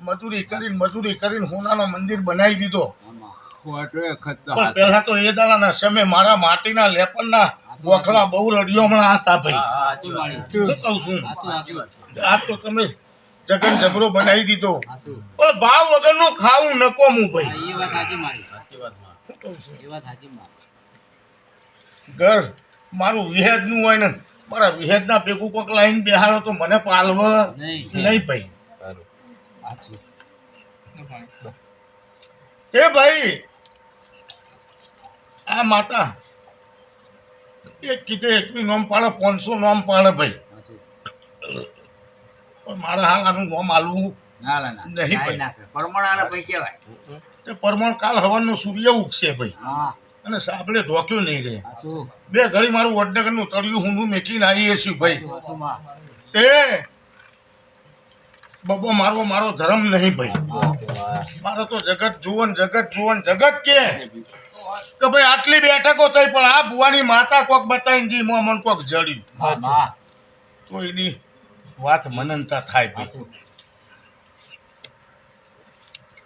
મજૂરી કરીને મજૂરી કરીને હોનાનો મંદિર બનાવી દીધો. પહેલા તો એ દાડાના સમય મારા માટીના લેપનના ગોખલા બહુ રડિયોમણા હતા ભાઈ. શું કહું છું? આ તો તમે જગન ઝઘડો બનાવી દીધો. પણ ભાવ વગરનું ખાવું નકોમું ભાઈ. એ વાત સાચી મારી. સાચી વાત હું કહું એ વાત સાચી ઘર મારું વિહેજનું હોય ને મારા વિહેજના ભેગું કોક લાઈન બેહાડો તો મને પાલવ નહીં. ભાઈ. એ ભાઈ આ માતા એક કીધે એકવી નોમ પાડે પાંચસો નોમ પાડે ભાઈ. પણ મારા હાલ આનું નોમ આલવું નહીં ભાઈ. પરમણ. પરમાણાના કહેવાય. તે પરમણ કાલ હવાનો સૂર્ય ઉગશે ભાઈ. હા. અને સાંભળે ઢોક્યો નહીં રે. બે ઘડી મારું વડનગરનું તળિયું હું મેકીને આવીએ છીએ ભાઈ. તે બબો મારો મારો ધર્મ નહીં ભાઈ. મારો તો જગત જુવન જગત જુવન જગત કે. કે ભાઈ આટલી બેઠકો થઈ પણ આ ભુવાની માતા કોક બતાવીને જી મોમન કોક જડ્યું. તો એની વાત મનનતા થાય ભાઈ.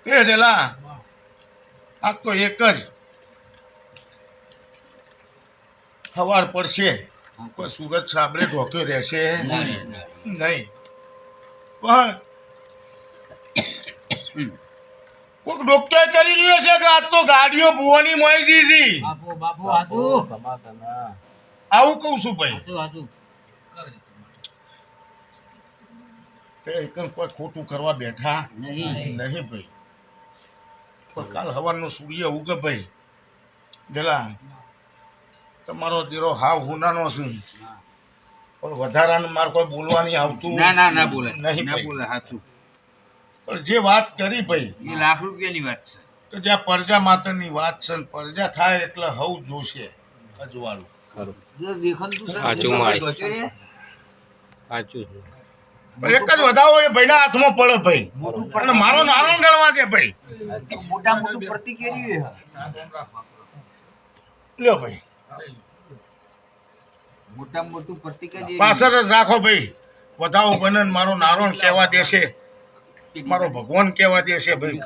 એ રેલા આ તો એક જ. સવાર પડશે. કોઈ સુરત સાબરે ઢોક્યો રહેશે. નહીં, નહીં. પણ કોઈક ડોક્ટર કરી રહ્યો છે કે આ તો ગાડીઓ ભુવાની મળી જી છે બાપુ બાપુ સાચું આવું કહું છું ભાઈ. સાચું સાચું તે કોઈ ખોટું કરવા બેઠા? નહીં. નહીં ભાઈ. કાલ હવાનો સૂર્ય ઉગે ભાઈ. જલા તમારો દીરો હાવ હુનાનો છે. પણ વધારાનું મારે કોઈ બોલવાની આવતું ના ના ના બોલે. નહીં ના બોલે સાચું પણ જે વાત કરી ભાઈ એ લાખ રૂપિયાની વાત છે. કે જ્યાં પરજા માતાની વાત છે પરજા થાય એટલે હવ જોશે અજવાળું. જો સાચું મારી. સાચું એક જ વધાવો એ ભાઈના હાથમાં પડે ભાઈ. મોટું અને મારો નારણ ગણવા દે ભાઈ. મોટા મોટું પ્રતિક્રિયા લ્યો ભાઈ. મોટા મોટું પ્રતિક જ પાછળ જ રાખો ભાઈ. વધાવો બને મારો નારણ કહેવા દેશે. મારો ભગવાન કેવા દે છે ભાઈ.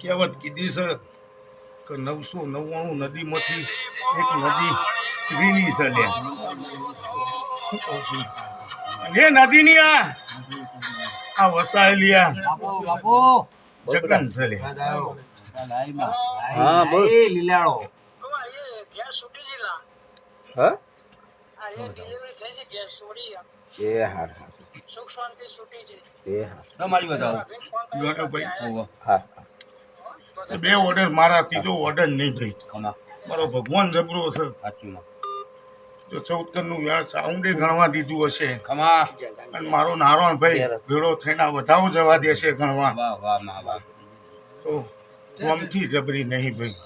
કહેવત કીધી છે કે નવસો નવ્વાણું નદીમાંથી એક નદી સ્ત્રીની છે લે? અને એ નદીની આ આ વસાયેલી આ બાપુ બાપુ. જગન છે લે. હા, બોલ. એ લીલાળો. હા? એ ડિલિવરી થઈ છે ગેસ છોડી એમ. એ હાર હાર. સુખ શાંતિ છૂટી છે. એ બતાવો ભાઈ ઓહો. હા બે ઓર્ડર મારા ત્રીજો ઓર્ડર નહીં થઈ. મારો ભગવાન જબરો હશે. સાચું માં. નું યાર સાઉન્ડે ગણવા દીધું હશે. ખમા. અને મારો નારણ ભાઈ ભેળો થઈને વધારો વધાવો જવા દેશે ગણવા. વાહ વાહમાં વાહ. તો ગમથી જબરી નહીં ભાઈ.